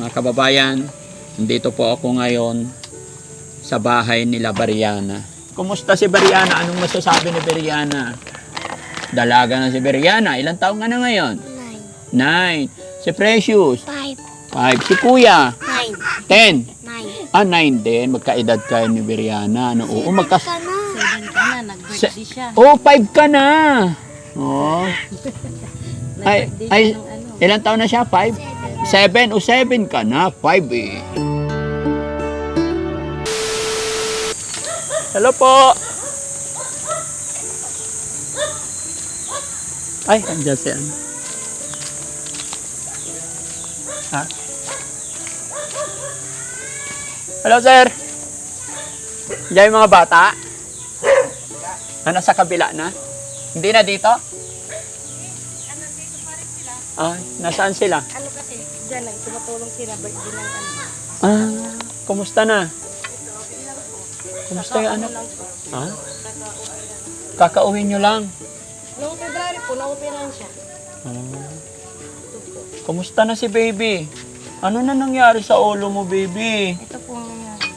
mga kababayan, nandito po ako ngayon sa bahay nila Bariana. Kumusta si Bariana? Anong masasabi ni Bariana? Dalaga na si Bariana. Ilang taong ka na ngayon? Nine. Nine. Si Precious? Five. Five. Si Kuya? Nine. Ten. Nine. Ah, nine din. Magkaedad kayo ni Bariana. Ano? Oo, magkas... Ka na. Seven ka na, nag-birthday siya. Oh, five ka na. Oh. Ay, Nag-birthday ay. Ilang taon na siya? Five? Seven o seven ka na? Five eh. Hello po. Ay, andyan si ano. Ha? Hello, sir. Diyan yung mga bata? Ano sa kabila na? Hindi na dito? Ah, nasaan sila? Ano kasi, dyan lang, tumutulong sila, birthday ng ano. Ah, kumusta na? Kumusta yung anak? Ha? Kakauwi nyo lang. Noong February po, na-operan siya. Ah. Kumusta na si baby? Ano na nangyari sa ulo mo, baby? Ito po ang nangyari.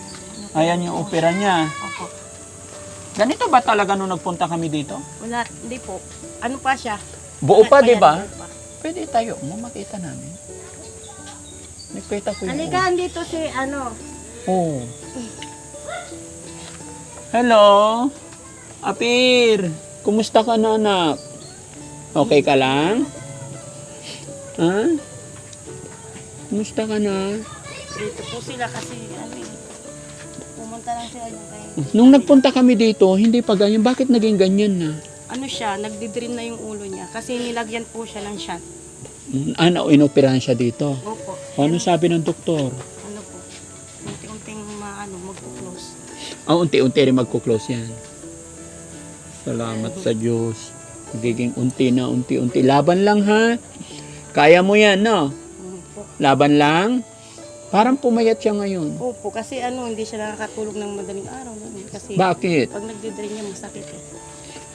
Ayan yung opera niya. Opo. Ganito ba talaga nung nagpunta kami dito? Wala, hindi po. Ano pa siya? Buo pa, di ba? Pwede tayo mo, makita namin. Nakita ko yung Halika, dito si ano. Oh. Hello? Apir, kumusta ka na anak? Okay ka lang? Ha? Kumusta ka na? Dito po sila kasi ano eh. Pumunta lang sila yung kay... Nung nagpunta kami dito, hindi pa ganyan. Bakit naging ganyan na? Ano siya, nagdidrain na yung ulo niya. Kasi nilagyan po siya ng shot. Ano, inoperahan siya dito? Opo. Ano sabi ng doktor? Ano po. Unti-unting maano, magpo-close. Ah, unti-unti rin magkuklose yan. Salamat sa Diyos. Magiging unti na unti-unti. Laban lang ha. Kaya mo yan, no? Laban lang. Parang pumayat siya ngayon. Opo, kasi ano, hindi siya nakakatulog ng madaling araw. Ganun. Kasi Bakit? pag nagdidrain niya, masakit eh.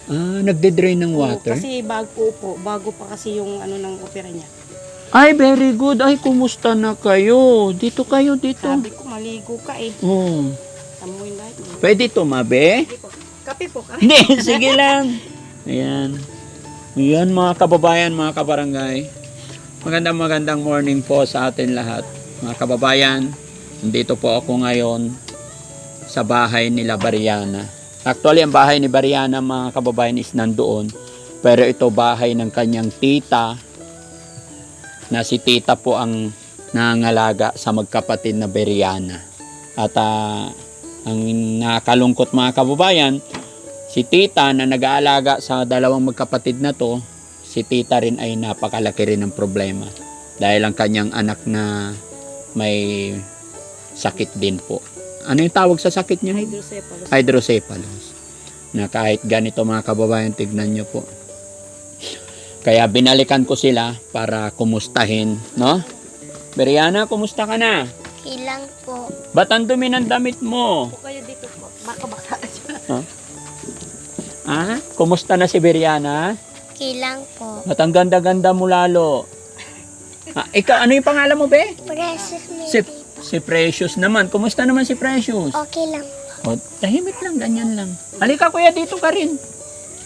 Ah, nagde-drain ng Oo, water? kasi bago po, bago pa kasi yung ano ng opera niya. Ay, very good. Ay, kumusta na kayo? Dito kayo, dito. Sabi ko, maligo ka eh. Oh. Amoy lahat. Pwede tumabi? Sige po. Kape po, kape. Hindi, sige lang. Ayan. Ayan mga kababayan, mga kabarangay. Magandang magandang morning po sa atin lahat. Mga kababayan, nandito po ako ngayon sa bahay nila Bariana. Actually, ang bahay ni Bariana, mga kababayan, is nandoon. Pero ito bahay ng kanyang tita, na si tita po ang nangalaga sa magkapatid na Bariana. At ah, ang nakakalungkot mga kababayan, si tita na nag-aalaga sa dalawang magkapatid na to, si tita rin ay napakalaki rin ng problema. Dahil ang kanyang anak na may sakit din po. Ano yung tawag sa sakit niya? Hydrocephalus. hydrocephalus na kahit ganito mga kababayan tignan nyo po kaya binalikan ko sila para kumustahin no Beriana kumusta ka na Ilang po. ba't ang dumi ng damit mo Po kayo dito po. Baka baka siya. ha kumusta na si Beriana Kilang po. ba't ang ganda-ganda mo lalo ha, ikaw ano yung pangalan mo be Precious me. si, si Precious naman kumusta naman si Precious Okay lang. O, tahimik lang, ganyan lang. Halika kuya, dito ka rin.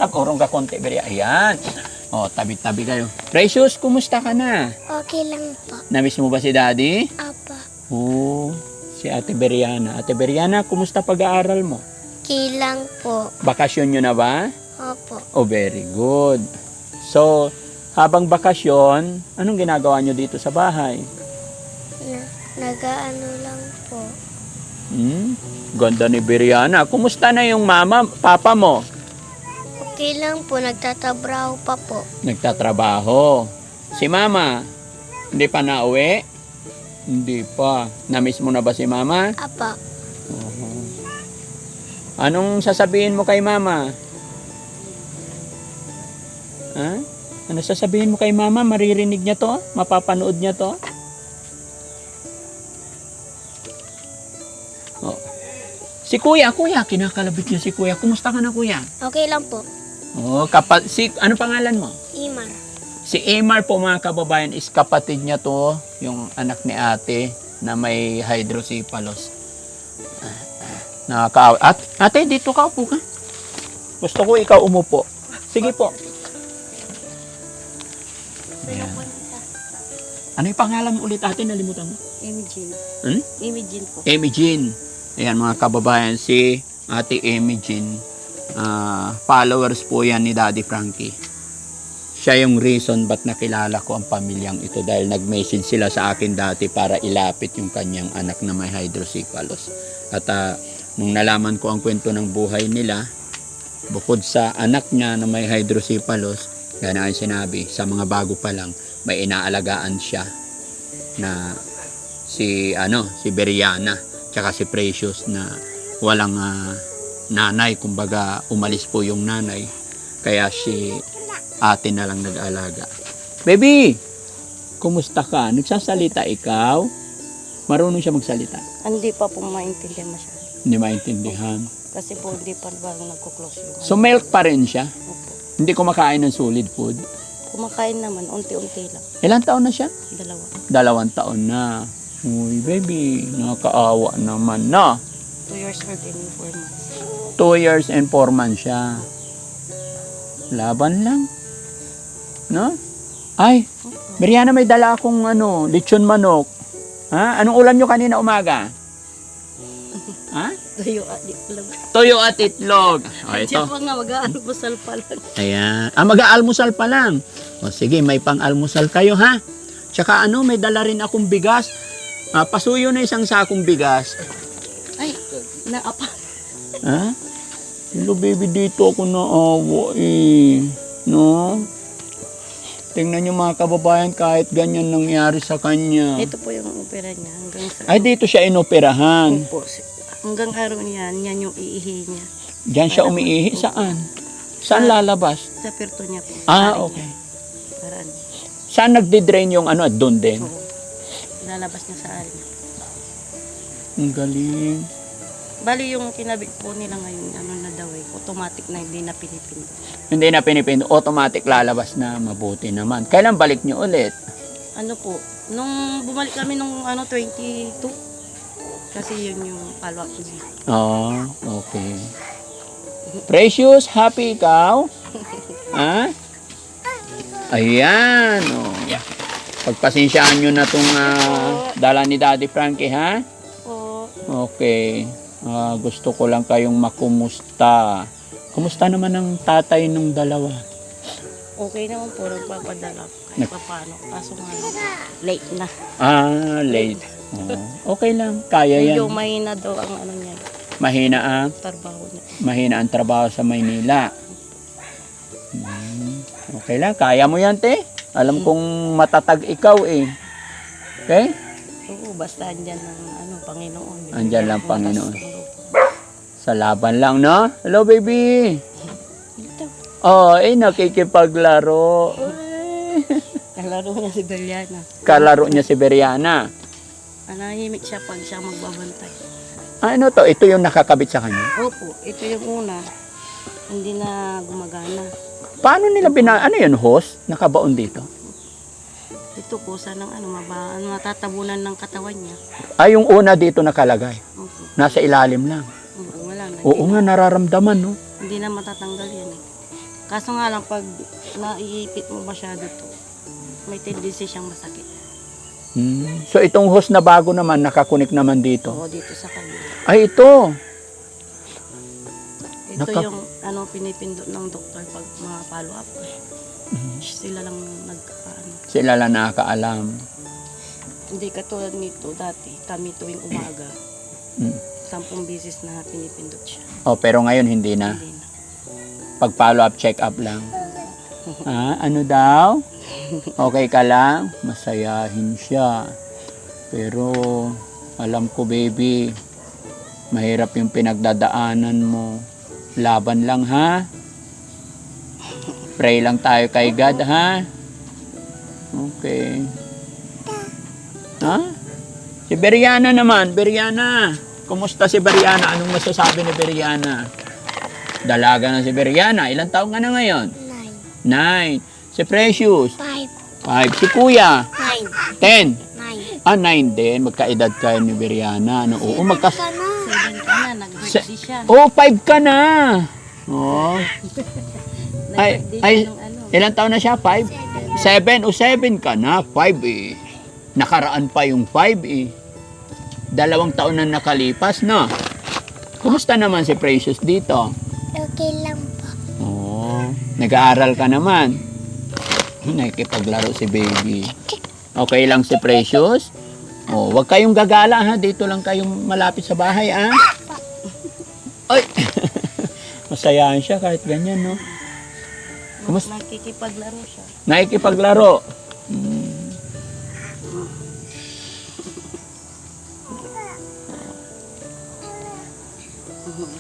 Takurong ka konti, beri. Ayan. O, tabi-tabi kayo. Precious, kumusta ka na? Okay lang po. Namiss mo ba si daddy? Apa. Oo, si Ate Beriana. Ate Beriana, kumusta pag-aaral mo? Kilang po. Bakasyon nyo na ba? Opo. Oh, very good. So, habang bakasyon, anong ginagawa nyo dito sa bahay? Na, nagaano lang po. Hmm? Ganda ni Beriana. Kumusta na yung mama, papa mo? Okay lang po. Nagtatabraho pa po. Nagtatrabaho. Si mama, hindi pa nauwi? Hindi pa. Namiss mo na ba si mama? Apa. Oo. Anong sasabihin mo kay mama? Ha? Ano sasabihin mo kay mama? Maririnig niya to? Mapapanood niya to? Si kuya, kuya, kinakalabit niya si kuya. Kumusta ka na kuya? Okay lang po. Oh, kapal, si, ano pangalan mo? Imar. Si Amar po mga kababayan is kapatid niya to, yung anak ni ate na may hydrocephalus. Nakaka At, ate, dito ka upo ka. Gusto ko ikaw umupo. Sige po. Ayan. Ano yung pangalan mo ulit ate? Nalimutan mo. Imagine. Hmm? Imagine po. Jean. Ayan mga kababayan, si Ate Amy ah, followers po yan ni Daddy Frankie. Siya yung reason ba't nakilala ko ang pamilyang ito dahil nag-message sila sa akin dati para ilapit yung kanyang anak na may hydrocephalus. At ah, nung nalaman ko ang kwento ng buhay nila, bukod sa anak niya na may hydrocephalus, gana ang sinabi, sa mga bago pa lang, may inaalagaan siya na si ano si Beriana tsaka si Precious na walang ah, nanay. Kumbaga umalis po yung nanay. Kaya si ate na lang nag-alaga. Baby kumusta ka? Nagsasalita ikaw? Marunong siya magsalita? Hindi pa po maintindihan masyado. hindi maintindihan? Kasi po hindi pa parang nagko-close yung so milk pa rin siya? Opo. hindi kumakain ng solid food? Kumakain naman, unti-unti lang. ilang taon na siya? Dalawa. dalawang taon na uy baby nakakaawa naman na Two years old and four months. 2 years and 4 months siya. Laban lang. No? Ay, Mariana, may dala akong ano, lechon manok. Ha? Anong ulam nyo kanina umaga? Ha? Tuyo at di lang. Toyo at itlog. O, ito. Diyan pa nga mag-aano po salpa lang. Ayan. Ah, mag-aalmusal pa lang. O, sige, may pang-almusal kayo, ha? Tsaka ano, may dala rin akong bigas. Ah, pasuyo na isang sakong bigas. Ay, naapa. Ha? Hello baby, dito ako naawa eh. No? Tingnan niyo mga kababayan, kahit ganyan nangyari sa kanya. Ito po yung opera niya hanggang sa... Ay, dito siya inoperahan. Opo. Hanggang araw niyan, yan yung iihi niya. Diyan siya umiihi. Saan? Saan lalabas? Sa pirto niya po. Ah, okay. niya. Para. Saan nagde-drain yung ano? Doon din. Oo. Lalabas niya sa ari niya. Ang galing. Bali yung kinabit po nila ngayon, ano na daw eh, automatic na hindi na pinipindot. Hindi na pinipindot. Automatic lalabas na. Mabuti naman. Kailan balik niyo ulit? Ano po, nung bumalik kami nung ano, 22, kasi yun yung follow-up niya. Oh, okay. Precious, happy ikaw? ha? Ayan. Oh. Pagpasensyaan nyo na itong dala ni Daddy Frankie, ha? Po, Okay. Ah, gusto ko lang kayong makumusta. Kumusta naman ang tatay nung dalawa? okay naman po, nagpapadala kahit pa paano. Kaso nga, late na. Ah, late. Oh, okay lang. Kaya Medyo yan. mahina daw ang ano niya, Mahina ang, trabaho niya. mahina ang trabaho sa Maynila. Hmm, Okay lang. Kaya mo yan, te. Alam kong matatag ikaw eh. Okay? Oo, basta andyan ng ano, Panginoon. Andyan lang, Panginoon. Sa laban lang, no? Hello, baby. Ito, Oh, eh, nakikipaglaro. Kalaro niya si Beliana. Kalaro niya si Beriana. Anahimik siya pag siya magbabantay. Ano to? Ito yung nakakabit sa kanya. Opo, ito yung una. Hindi na gumagana. Paano nila bina... Ano yun, host? Nakabaon dito? Ito kusa ng ano, maba, ano, matatabunan ng katawan niya. Ay, yung una dito nakalagay. Opo. Nasa ilalim lang. Oo, wala na. Oo nga, nararamdaman, no? Hindi na matatanggal yan eh. Kaso nga lang, pag naiipit mo masyado to, may tendency siyang masakit. Hmm. So, itong host na bago naman, nakakunik naman dito. Oo, dito sa kabila. Ay, ito. Ito Naka- yung ano, pinipindot ng doktor pag mga follow-up. Mhm. Sila lang nag, ano. Sila lang nakakaalam. Hindi katulad nito dati, kami tuwing umaga, Hmm. sampung bisis na pinipindot siya. Oh, pero ngayon hindi na. Hindi na. Pag follow up, check up lang. Ah, ano daw? Okay ka lang? Masayahin siya. Pero, alam ko baby, mahirap yung pinagdadaanan mo. Laban lang ha? Pray lang tayo kay God ha? Okay. Ha? Si Beriana naman, Beriana. Kumusta si Beriana? Anong masasabi ni Beriana? Dalaga na si Beriana. Ilang taong ka na ngayon? Nine. Nine. Si Precious. Five. 5. Si Kuya, Nine. 10. Nine. Ah, 9 din. Magkaedad kayo ni Beriana. Ano? Oo, magkas... Ka na. Seven ka na, nag-birthday siya. Oh, 5 ka na. Oh. Ay, ay, ano. ilang taon na siya? 5? 7 o 7 ka na. 5 eh. Nakaraan pa yung 5 eh. Dalawang taon na nakalipas na. Kumusta naman si Precious dito? Okay lang po. Oo. Nag-aaral ka naman. Nakikipaglaro si baby. Okay lang si Precious? Oh, wag kayong gagala ha. Dito lang kayong malapit sa bahay ha. Ay. Masayahan siya kahit ganyan, no? Kumusta? Nakikipaglaro siya. Nakikipaglaro. Hmm.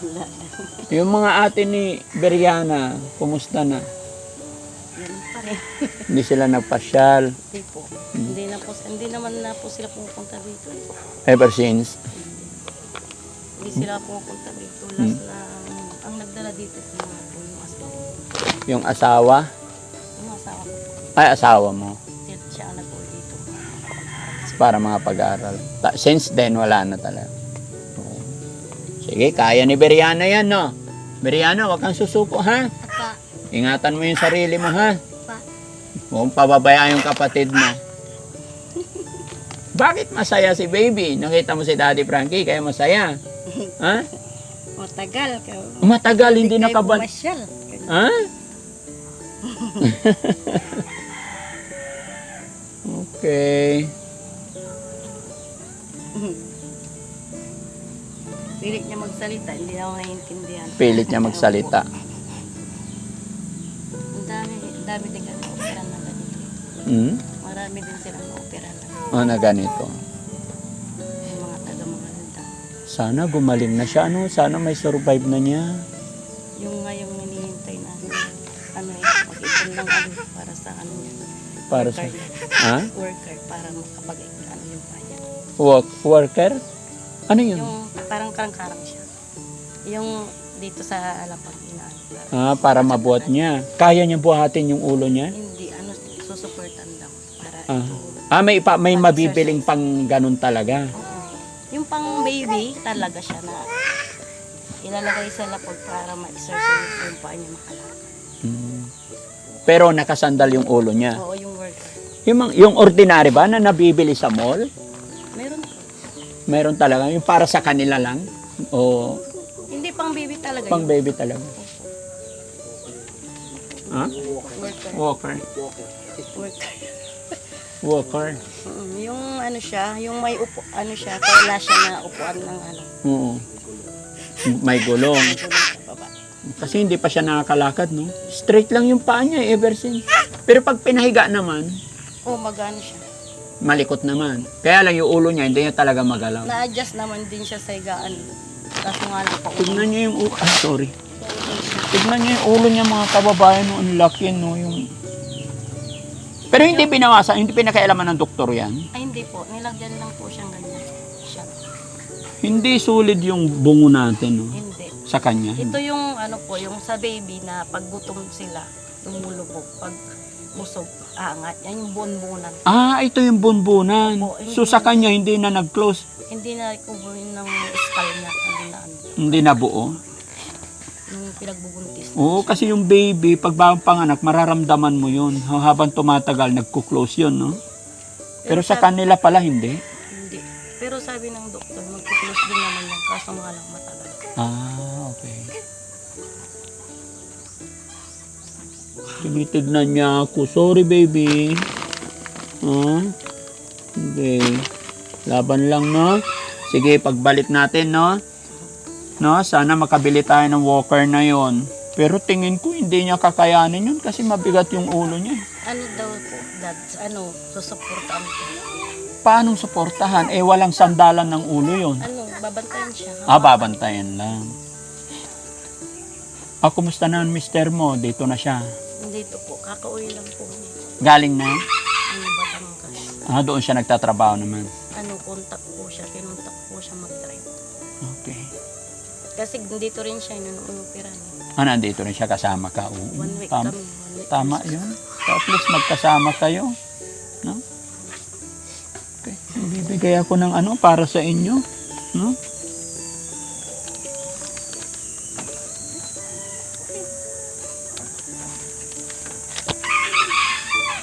Wala. Yung mga ate ni Beriana, kumusta na? Yan pa rin. Hindi sila nagpasyal Hindi po. Hindi na po, hindi naman na po sila pupunta dito. ever since. Hindi sila pupunta dito. Last na, ang nagdala dito po nga po yung asawa. Yung asawa, Yung asawa ko po. ay asawa mo, Siya, siya ang nag dito. para mga pag-aaral. Ta- Since then, wala na talaga. Oo. Sige, kaya ni Beriana yan, no? Beriana, wag kang susuko, ha? Apa. Ingatan mo yung sarili mo, ha? Pa. Huwag pababayaan yung kapatid mo. Bakit masaya si baby? Nakita mo si Daddy Frankie, kaya masaya. Ha? Matagal ka. Matagal, hindi nakabal... pumasyal. Ha? okay. Pilit niya magsalita, hindi na ako naiintindihan. Pilit niya magsalita. Ang dami, ang dami din kami opera na ganito. Hmm? Marami din silang opera na O na ganito. Sana gumaling na siya, ano? Sana may survive na niya. Yung nga yung hinihintay na ano eh, mag-ipon lang ano para sa ano niya. Para sa... worker niya. Ha? Worker para makapag ano yung kanya. Work, worker? Ano yun? Yung parang karang-karang siya. Yung dito sa alapag inaan. Para, Ah, para mabuhat niya. Kaya niya buhatin yung ulo niya? hindi, ano, susuportan lang. Para Ah. ito. Ah, may, pa, may mabibiling pang ganun talaga. Oo. Yung pang baby, talaga siya na ilalagay sa lapag para ma-exercise yung paa niya makalakad. Hmm. Pero nakasandal yung ulo niya. Oo, yung worker. Yung, yung ordinary ba na nabibili sa mall? Meron po. Meron talaga. Yung para sa kanila lang? O Hindi pang baby talaga pang yun. baby talaga? Ha? Worker. Walker. Worker. Walker. Mm, yung ano siya, yung may upo, ano siya, wala siya na upuan ng ano, Oo. May gulong. Kasi hindi pa siya nakakalakad, no? Straight lang yung paa niya eh, ever since. Pero pag pinahiga naman, Oh, magano siya. malikot naman. Kaya lang yung ulo niya, hindi niya talaga magalaw. Na-adjust naman din siya sa higaan. Kaso nga lang pa Tignan niyo yung ulo. Ah, sorry. Tignan niyo yung ulo niya mga kababayan, no? Ang laki, no? Yung... Pero hindi pinawasan, hindi pinakailaman ng doktor yan. Ay, hindi po. Nilagyan lang po siyang ganyan. Siya. Hindi solid yung bungo natin, no? Hindi. Sa kanya. Ito yung ano po, yung sa baby na pag gutom sila, lumulubog. Pag busog, aangat. Yan yung bonbonan. Ah, ito yung bunbunan. Opo, hindi. So sa kanya, hindi na nag-close. Hindi na recover ng skull niya. Hindi na ano. Hindi na buo. Pinagbubuntis. Oo, kasi yung baby, pag bagong panganak, mararamdaman mo yun. Habang tumatagal, nagko-close yun, no? Pero sa kanila pala, hindi. Hindi. Pero sabi ng doktor, magkukulos din naman yan. Kaso nga lang matagal. Ah, okay. Tinitignan niya ako. Sorry, baby. Ah, okay. Laban lang, no? Sige, pagbalik natin, no? No, sana makabili tayo ng walker na yon. Pero tingin ko hindi niya kakayanin yun kasi mabigat yung ulo niya. Ano daw po, dad, ano, susuportaan ko. Paano suportahan? Eh, walang sandalan ng ulo yon. Ano, babantayan siya. Ah, babantayan lang. Ah, kumusta na ang mister mo? Dito na siya. Dito po, kakauwi lang po. Galing na? Ano, Batangas. Ah, doon siya nagtatrabaho naman. Ano, contact po siya, kinontak po siya mag-drive. Kasi dito rin siya, nung umupira niya. Ah, nandito rin siya kasama ka. Oo, One week tama, kami. One week tama kami yun. So, at least magkasama kayo. No? Okay. Bibigay ako ng ano para sa inyo. No?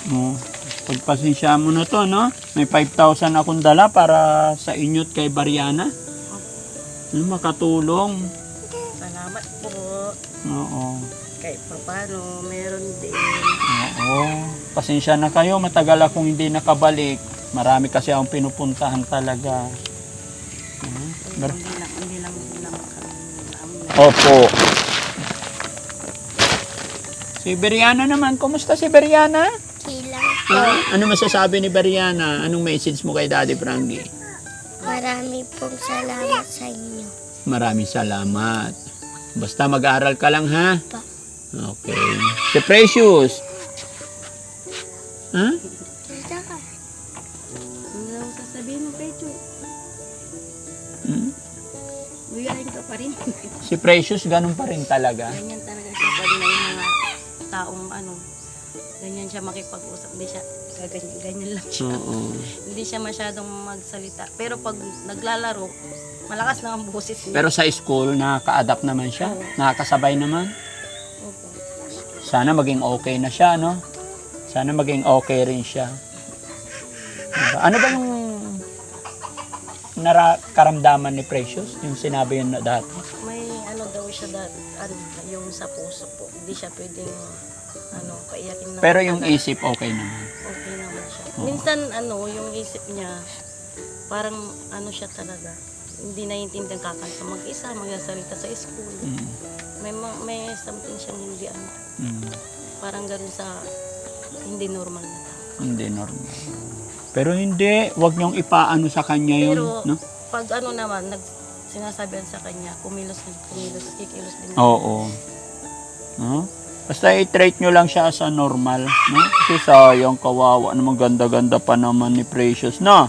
Oh, pagpasensya mo na to, no? May 5,000 akong dala para sa inyo't kay Bariana. Ano, makatulong. Salamat po. Oo. Kahit pa paano, meron din. Oo. Pasensya na kayo, matagal akong hindi nakabalik. Marami kasi akong pinupuntahan talaga. Hmm. Bar- Hindi lang, hindi lang, hindi lang. Opo. Si Beriana naman, kumusta si Beriana? Kilang Ah, ano masasabi ni Beriana? Anong message mo kay Daddy Frankie? marami pong salamat sa inyo. Maraming salamat. Basta mag-aaral ka lang ha? Pa. Okay. Si Precious. Ha? Ano Pecho? Hmm? Pa rin. Si Precious, ganun pa rin talaga. ganyan talaga siya pag may mga taong ano, ganyan siya makipag-usap. Hindi siya, ganyan, ganyan lang siya. Oo. Hindi siya masyadong magsalita. Pero pag naglalaro, malakas na ang boses niya. Pero sa school, nakaka-adapt naman siya. Nakakasabay naman. Opo. Sana maging okay na siya, no? Sana maging okay rin siya. Diba? Ano ba yung nara karamdaman ni Precious? Yung sinabi yun na dati. May ano daw siya dat, ano, yung sa puso po. Hindi siya pwedeng ano, paiyakin na. Pero yung isip, okay naman. Okay naman siya. Minsan ano, yung isip niya, parang ano siya talaga. Hindi naiintindihan kakanta mag-isa, magsasalita sa school. Mm. May ma- may something siyang hindi ano, Mm. parang ganun sa hindi normal na tao. Hindi normal. Pero hindi, wag niyong ipaano sa kanya yun. Pero no? pag ano naman, nag sinasabihan sa kanya, kumilos na kumilos, kikilos din. Oo. No? Basta i-treat nyo lang siya as a normal. No? Kasi sayang, kawawa naman, ganda-ganda pa naman ni Precious, no?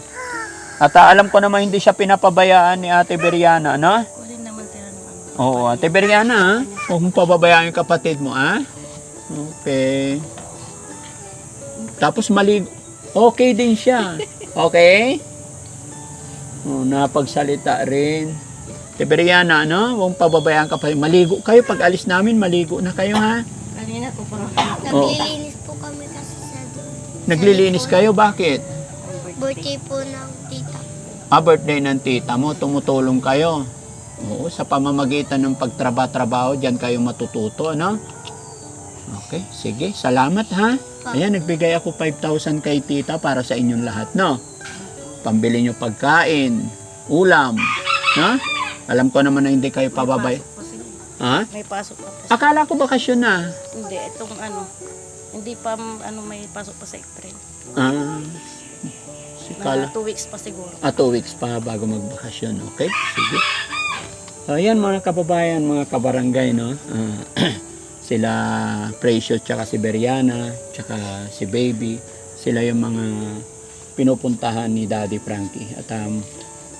At ah, alam ko naman hindi siya pinapabayaan ni Ate Beriana, no? Wala naman sila ng ano. Oo, Ate Beriana, ha? Huwag mong pababayaan yung kapatid mo, ha? Okay. Tapos maligo. Okay din siya. Okay? Oh, napagsalita rin. Ate Beriana, no? Huwag pababayaan kapatid. Maligo kayo. Pag alis namin, maligo na kayo, ha? Kanina ko pa naglilinis po kami kasi sa Naglilinis kayo, bakit? birthday po ng. Ah, birthday ng tita mo, tumutulong kayo. Oo, sa pamamagitan ng pagtraba-trabaho, diyan kayo matututo, ano? Okay, sige. Salamat, ha? Ayan, nagbigay ako 5,000 kay tita para sa inyong lahat, no? Pambili nyo pagkain, ulam, no? Alam ko naman na hindi kayo pababay. Ha? May pasok pa po. Akala ko bakasyon na. Hindi, itong ano, hindi pa ano may pasok pa sa April. Ah. Mga two weeks pa siguro. Ah, two weeks pa bago magbakasyon. Okay? Sige. So, ayan mga kababayan, mga kabarangay, no? Ah, sila Precious, tsaka si Beriana, tsaka si Baby. Sila yung mga pinupuntahan ni Daddy Frankie. At um,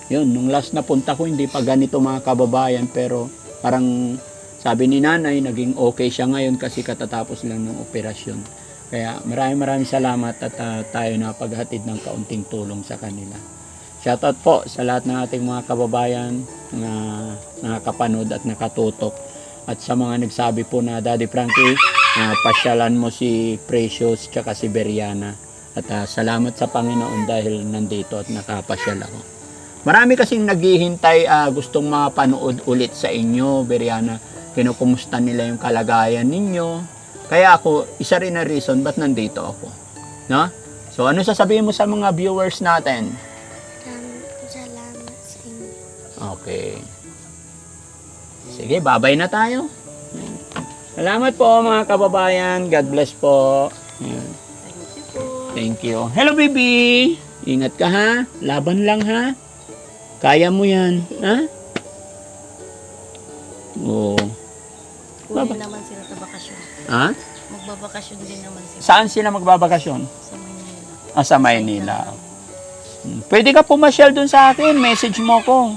yun, nung last na punta ko, hindi pa ganito mga kababayan, pero parang sabi ni nanay, naging okay siya ngayon kasi katatapos lang ng operasyon. Kaya maraming maraming salamat at ah, tayo na paghatid ng kaunting tulong sa kanila. Shoutout po sa lahat ng ating mga kababayan na nakakapanood at nakatutok. At sa mga nagsabi po na Daddy Frankie, ah, pasyalan mo si Precious tsaka si Beriana. At ah, salamat sa Panginoon dahil nandito at nakapasyal ako. Marami kasing naghihintay ah, gustong mapanood ulit sa inyo, Beriana. Kinukumusta nila yung kalagayan ninyo. Kaya ako, isa rin na reason ba't nandito ako. No? So ano sasabihin mo sa mga viewers natin? Salamat sa inyo. Okay. Sige, babay na tayo. Salamat po mga kababayan. God bless po. Thank you po. Thank you. Hello baby! Ingat ka ha. Laban lang ha. Kaya mo yan. Ha? Oo. Huli naman sila sa bakasyon. Ha? Magbabakasyon din naman sila Saan sila magbabakasyon? sa Manila. Ah, sa Maynila. Hmm. Pwede ka pumasyal dun sa akin. Message mo ko.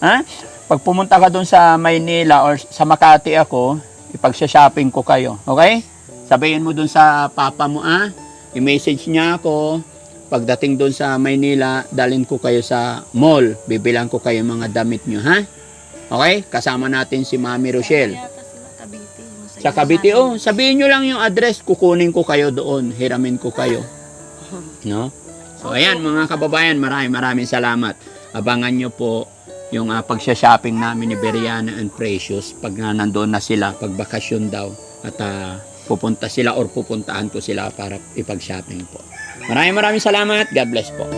Ha? Pag pumunta ka dun sa Maynila or sa Makati ako, ipagsha-shopping ko kayo. Okay? Sabihin mo dun sa papa mo, ah. I-message niya ako Pagdating doon sa Maynila, dalhin ko kayo sa mall. Bibilang ko kayo mga damit nyo, ha? Okay? Kasama natin si Mami Rochelle. Sa Cavite, oh, sabihin nyo lang yung address, kukunin ko kayo doon, hiramin ko kayo. No? So, ayan, mga kababayan, maraming maraming salamat. Abangan nyo po yung uh, pagsha-shopping namin ni Beriana and Precious pag nga nandoon na sila, pag bakasyon daw, at ah, pupunta sila or pupuntahan ko sila para ipag-shopping po. Maraming maraming salamat. God bless po.